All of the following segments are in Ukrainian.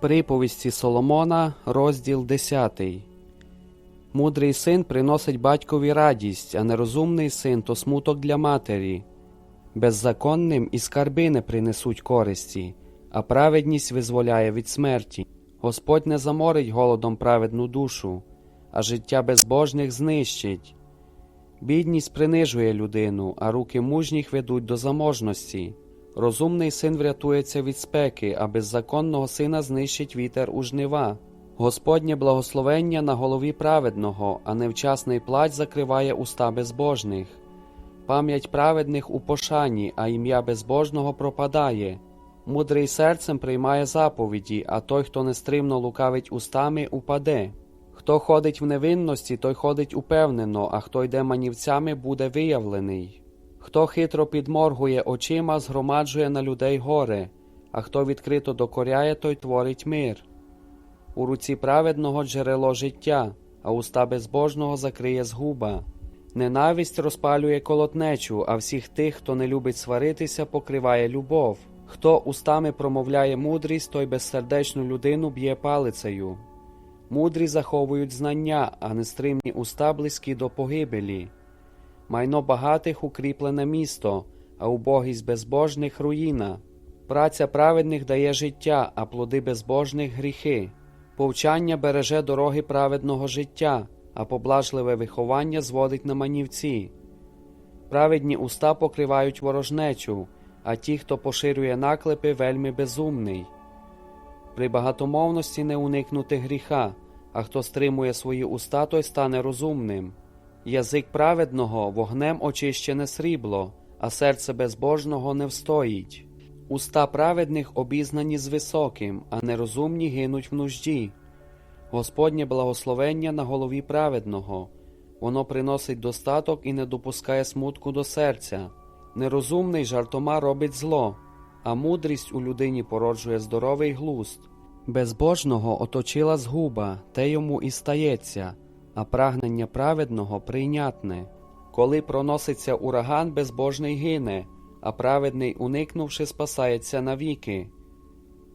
Приповісті Соломона, розділ 10. Мудрий син приносить батькові радість, а нерозумний син то смуток для матері. Беззаконним і скарби не принесуть користі, а праведність визволяє від смерті. Господь не заморить голодом праведну душу, а життя безбожних знищить. Бідність принижує людину, а руки мужніх ведуть до заможності. Розумний син врятується від спеки, а беззаконного сина знищить вітер у жнива. Господнє благословення на голові праведного, а невчасний плач закриває уста безбожних. Пам'ять праведних у пошані, а ім'я безбожного пропадає. Мудрий серцем приймає заповіді, а той, хто нестримно лукавить устами, упаде. Хто ходить в невинності, той ходить упевнено, а хто йде манівцями, буде виявлений. Хто хитро підморгує очима, згромаджує на людей горе, а хто відкрито докоряє, той творить мир. У руці праведного джерело життя, а уста безбожного закриє згуба. Ненависть розпалює колотнечу, а всіх тих, хто не любить сваритися, покриває любов. Хто устами промовляє мудрість, той безсердечну людину б'є палицею. Мудрі заховують знання, а нестримні уста близькі до погибелі. Майно багатих укріплене місто, а убогість безбожних руїна. Праця праведних дає життя, а плоди безбожних гріхи. Повчання береже дороги праведного життя, а поблажливе виховання зводить на манівці. Праведні уста покривають ворожнечу, а ті, хто поширює наклепи, вельми безумний. При багатомовності не уникнути гріха, а хто стримує свої уста, той стане розумним. Язик праведного вогнем очищене срібло, а серце безбожного не встоїть. Уста праведних обізнані з високим, а нерозумні гинуть в нужді. Господнє благословення на голові праведного, воно приносить достаток і не допускає смутку до серця. Нерозумний жартома робить зло, а мудрість у людині породжує здоровий глузд. Безбожного оточила згуба, те йому і стається, а прагнення праведного прийнятне. Коли проноситься ураган, безбожний гине, а праведний, уникнувши, спасається навіки.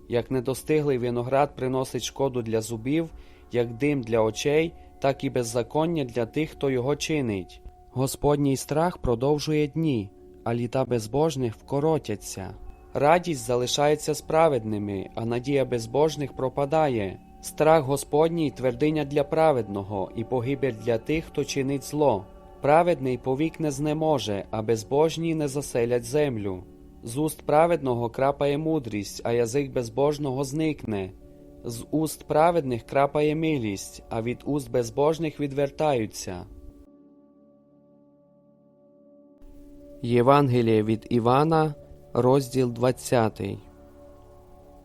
Як недостиглий виноград приносить шкоду для зубів, як дим для очей, так і беззаконня для тих, хто його чинить. Господній страх продовжує дні, а літа безбожних вкоротяться. Радість залишається справедними, а надія безбожних пропадає. Страх Господній твердиня для праведного і погибель для тих, хто чинить зло. Праведний повік не знеможе, а безбожні не заселять землю. З уст праведного крапає мудрість, а язик безбожного зникне. З уст праведних крапає милість, а від уст безбожних відвертаються. Євангеліє від Івана, розділ 20.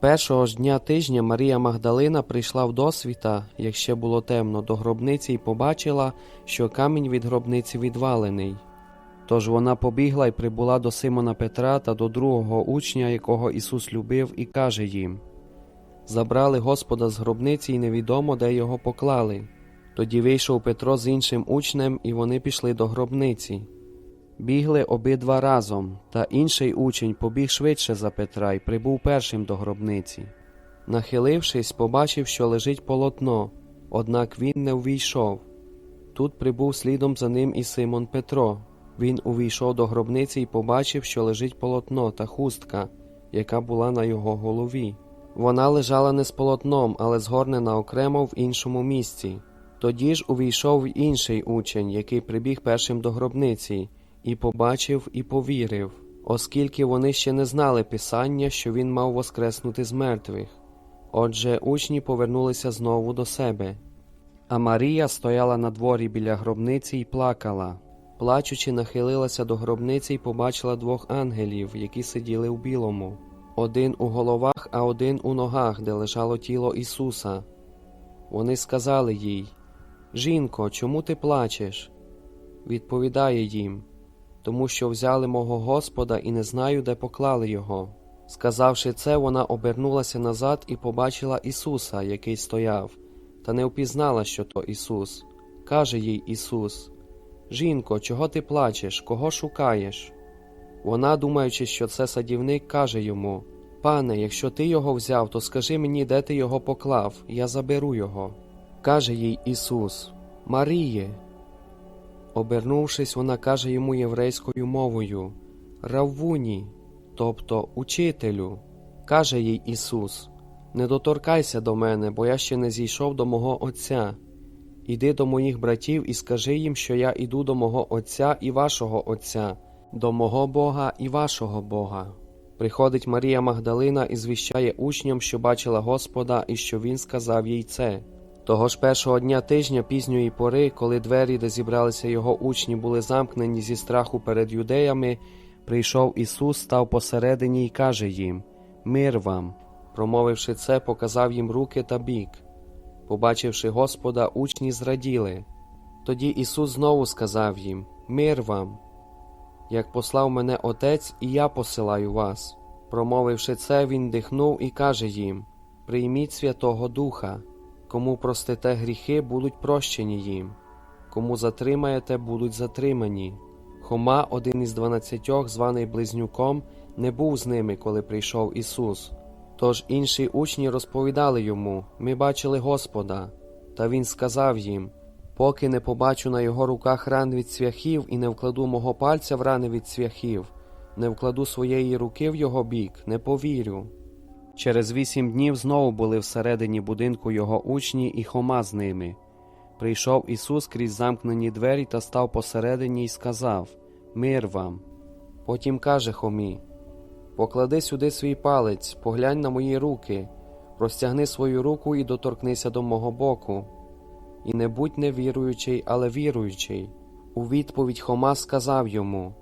Першого ж дня тижня Марія Магдалина прийшла в досвіта, як ще було темно, до гробниці і побачила, що камінь від гробниці відвалений. Тож вона побігла і прибула до Симона Петра та до другого учня, якого Ісус любив, і каже їм Забрали Господа з гробниці, і невідомо, де його поклали. Тоді вийшов Петро з іншим учнем, і вони пішли до гробниці. Бігли обидва разом, та інший учень побіг швидше за Петра і прибув першим до гробниці. Нахилившись, побачив, що лежить полотно, однак він не увійшов. Тут прибув слідом за ним і Симон Петро. Він увійшов до гробниці і побачив, що лежить полотно та хустка, яка була на його голові. Вона лежала не з полотном, але згорнена окремо в іншому місці. Тоді ж увійшов інший учень, який прибіг першим до гробниці, і побачив і повірив, оскільки вони ще не знали Писання, що він мав воскреснути з мертвих. Отже, учні повернулися знову до себе. А Марія стояла на дворі біля гробниці і плакала. Плачучи, нахилилася до гробниці і побачила двох ангелів, які сиділи в білому, один у головах, а один у ногах, де лежало тіло Ісуса. Вони сказали їй: Жінко, чому ти плачеш? Відповідає їм, тому що взяли мого Господа і не знаю, де поклали його. Сказавши це, вона обернулася назад і побачила Ісуса, який стояв, та не впізнала, що то Ісус. Каже їй Ісус: Жінко, чого ти плачеш, кого шукаєш? Вона, думаючи, що це садівник, каже йому Пане, якщо ти його взяв, то скажи мені, де ти його поклав, я заберу його. Каже їй Ісус, Маріє. Обернувшись, вона каже йому єврейською мовою Раввуні, тобто учителю. Каже їй Ісус: Не доторкайся до мене, бо я ще не зійшов до мого Отця. Іди до моїх братів і скажи їм, що я іду до мого Отця і вашого Отця, до мого Бога і вашого Бога. Приходить Марія Магдалина і звіщає учням, що бачила Господа і що Він сказав їй це. Того ж першого дня тижня пізньої пори, коли двері, де зібралися його учні, були замкнені зі страху перед юдеями, прийшов Ісус, став посередині і каже їм: Мир вам. Промовивши це, показав їм руки та бік. Побачивши Господа, учні зраділи. Тоді Ісус знову сказав їм: Мир вам. Як послав мене Отець, і я посилаю вас. Промовивши це, він дихнув і каже їм: Прийміть Святого Духа, кому простите гріхи, будуть прощені їм, кому затримаєте, будуть затримані. Хома, один із дванадцятьох, званий Близнюком, не був з ними, коли прийшов Ісус. Тож інші учні розповідали йому: Ми бачили Господа. Та він сказав їм: Поки не побачу на його руках ран від цвяхів і не вкладу мого пальця в рани від цвяхів, не вкладу своєї руки в його бік, не повірю. Через вісім днів знову були всередині будинку його учні і Хома з ними. Прийшов Ісус крізь замкнені двері та став посередині і сказав: Мир вам. Потім каже Хомі: Поклади сюди свій палець, поглянь на мої руки, простягни свою руку і доторкнися до мого боку. І не будь невіруючий, але віруючий. У відповідь Хома сказав йому: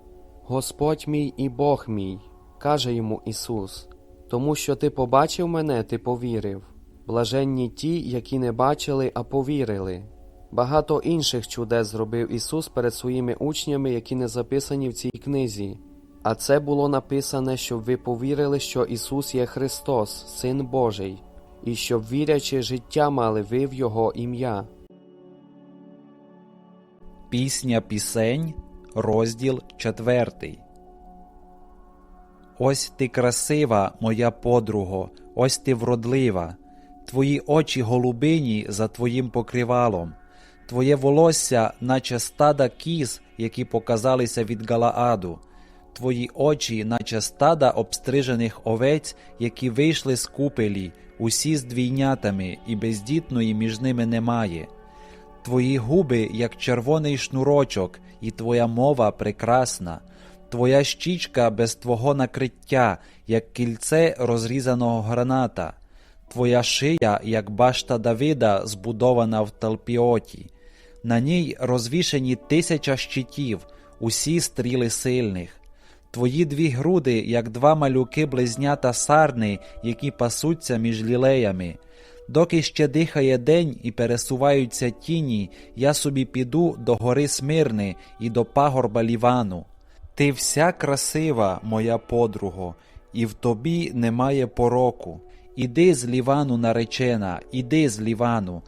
Господь мій і Бог мій, каже йому Ісус, тому що ти побачив мене, ти повірив. Блаженні ті, які не бачили, а повірили. Багато інших чудес зробив Ісус перед своїми учнями, які не записані в цій книзі. А це було написане, щоб ви повірили, що Ісус є Христос, Син Божий, і щоб вірячи життя мали ви в Його ім'я. Пісня пісень, розділ четвертий. Ось ти красива, моя подруго, ось ти вродлива, твої очі голубині за твоїм покривалом, твоє волосся, наче стада кіз, які показалися від Галааду, твої очі, наче стада обстрижених овець, які вийшли з купелі, усі з двійнятами, і бездітної між ними немає. Твої губи, як червоний шнурочок, і твоя мова прекрасна, твоя щічка без твого накриття, як кільце розрізаного граната, твоя шия, як башта Давида, збудована в Талпіоті. На ній розвішені тисяча щитів, усі стріли сильних. Твої дві груди, як два малюки близнята сарни, які пасуться між лілеями. Доки ще дихає день і пересуваються тіні, я собі піду до гори Смирни і до пагорба Лівану. Ти вся красива, моя подруго, і в тобі немає пороку. Іди з Лівану наречена, іди з Лівану.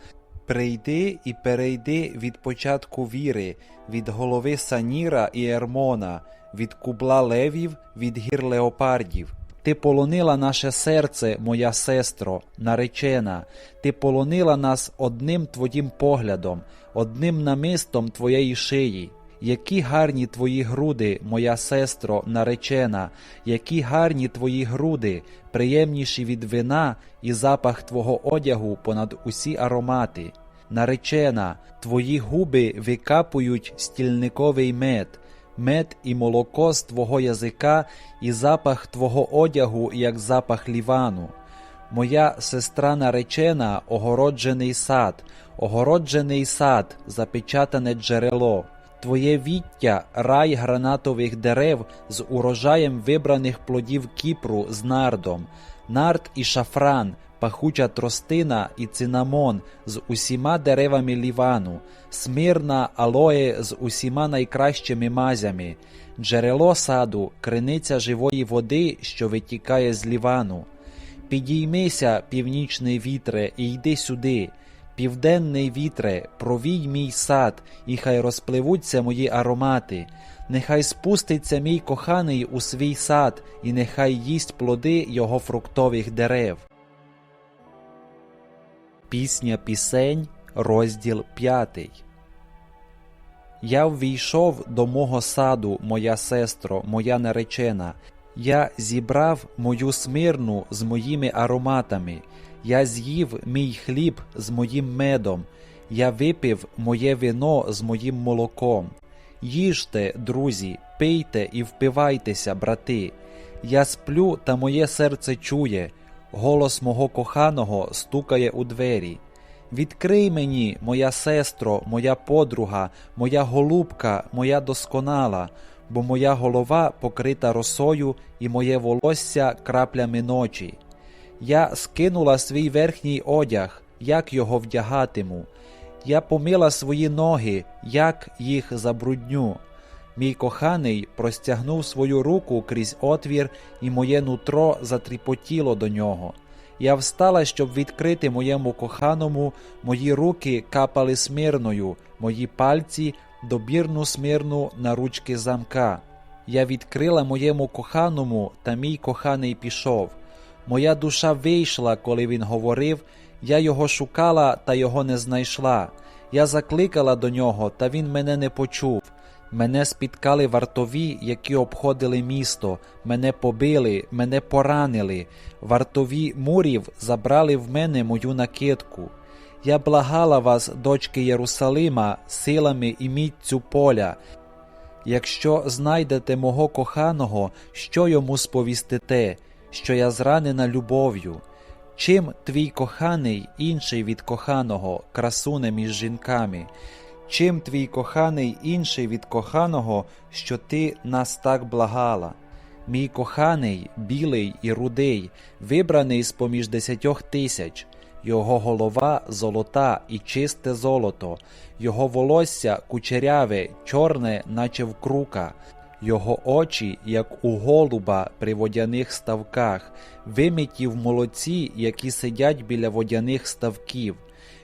Прийди і перейди від початку віри, від голови Саніра і Ермона, від кубла левів, від гір леопардів. Ти полонила наше серце, моя сестро, наречена, ти полонила нас одним твоїм поглядом, одним намистом твоєї шиї. Які гарні твої груди, моя сестро, наречена, які гарні твої груди, приємніші від вина і запах твого одягу понад усі аромати. Наречена, твої губи викапують стільниковий мед, мед і молоко з твого язика, і запах твого одягу, як запах лівану. Моя сестра наречена, огороджений сад, огороджений сад, запечатане джерело. Твоє віття рай гранатових дерев з урожаєм вибраних плодів Кіпру з нардом, нард і шафран, пахуча тростина і цинамон з усіма деревами лівану, смирна алоє з усіма найкращими мазями, джерело саду, криниця живої води, що витікає з лівану. Підіймися, північний вітре, і йди сюди. Південний вітре, провій мій сад, і хай розпливуться мої аромати. Нехай спуститься мій коханий у свій сад, і нехай їсть плоди його фруктових дерев. Пісня пісень, розділ п'ятий. Я ввійшов до мого саду, моя сестро, моя наречена. Я зібрав мою смирну з моїми ароматами. Я з'їв мій хліб з моїм медом. Я випив моє вино з моїм молоком. Їжте, друзі, пийте і впивайтеся, брати. Я сплю, та моє серце чує. Голос мого коханого стукає у двері. Відкрий мені, моя сестро, моя подруга, моя голубка, моя досконала, бо моя голова покрита росою і моє волосся краплями ночі. Я скинула свій верхній одяг, як його вдягатиму. Я помила свої ноги, як їх забрудню. Мій коханий простягнув свою руку крізь отвір, і моє нутро затріпотіло до нього. Я встала, щоб відкрити моєму коханому, мої руки капали смирною, мої пальці добірну смирну на ручки замка. Я відкрила моєму коханому, та мій коханий пішов. Моя душа вийшла, коли він говорив, я його шукала, та його не знайшла. Я закликала до нього, та він мене не почув. Мене спіткали вартові, які обходили місто, мене побили, мене поранили. Вартові мурів забрали в мене мою накидку. Я благала вас, дочки Єрусалима, силами і міцю поля. Якщо знайдете мого коханого, що йому сповістите, що я зранена любов'ю? Чим твій коханий інший від коханого, красуне між жінками? Чим твій коханий інший від коханого, що ти нас так благала? Мій коханий, білий і рудий, вибраний з поміж десятьох тисяч, його голова золота і чисте золото, його волосся кучеряве, чорне, наче в крука, його очі, як у голуба при водяних ставках, вимиті в молоці, які сидять біля водяних ставків.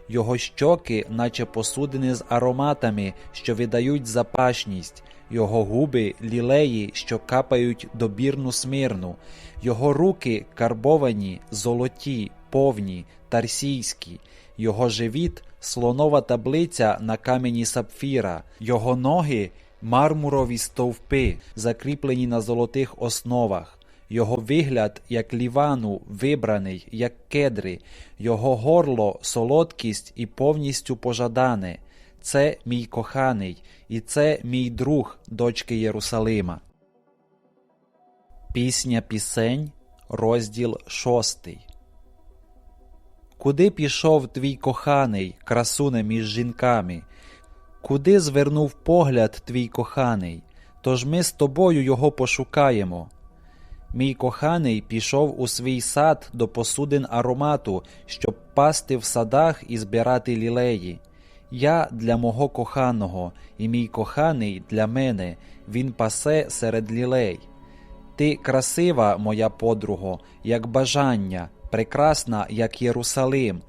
Його щоки, наче посудини з ароматами, що видають запашність, його губи лілеї, що капають добірну смирну, його руки карбовані, золоті, повні, тарсійські, його живіт слонова таблиця на камені сапфіра, його ноги мармурові стовпи, закріплені на золотих основах. Його вигляд, як лівану, вибраний, як кедри, його горло, солодкість і повністю пожадане. Це мій коханий, і це мій друг, дочки Єрусалима. Пісня пісень, розділ шостий. Куди пішов твій коханий, красуне між жінками? Куди звернув погляд твій коханий? Тож ми з тобою його пошукаємо. Мій коханий пішов у свій сад до посудин аромату, щоб пасти в садах і збирати лілеї. Я для мого коханого, і мій коханий для мене, він пасе серед лілей. Ти красива, моя подруго, як бажання, прекрасна, як Єрусалим,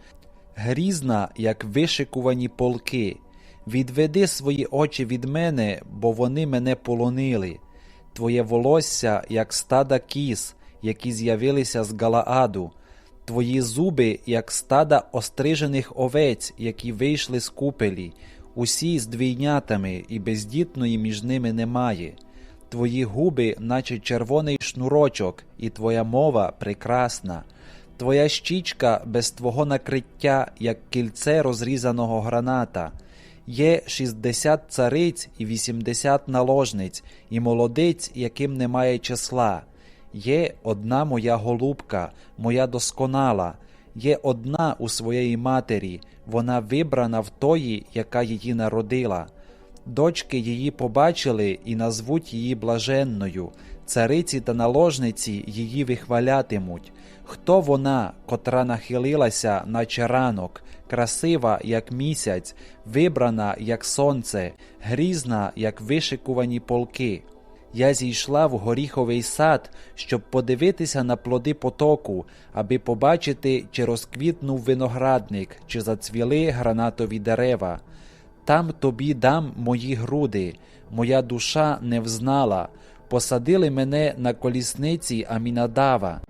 грізна, як вишикувані полки. Відведи свої очі від мене, бо вони мене полонили. Твоє волосся, як стада кіз, які з'явилися з Галааду, твої зуби, як стада острижених овець, які вийшли з купелі, усі з двійнятами, і бездітної між ними немає. Твої губи, наче червоний шнурочок, і твоя мова прекрасна. Твоя щічка без твого накриття, як кільце розрізаного граната. Є 60 цариць і 80 наложниць, і молодиць, яким немає числа. Є одна моя голубка, моя досконала, є одна у своєї матері, вона вибрана в тої, яка її народила. Дочки її побачили і назвуть її блаженною, цариці та наложниці її вихвалятимуть. Хто вона, котра нахилилася, наче ранок, красива, як місяць, вибрана, як сонце, грізна, як вишикувані полки. Я зійшла в горіховий сад, щоб подивитися на плоди потоку, аби побачити, чи розквітнув виноградник, чи зацвіли гранатові дерева. Там тобі дам мої груди, моя душа не взнала. Посадили мене на колісниці Амінадава.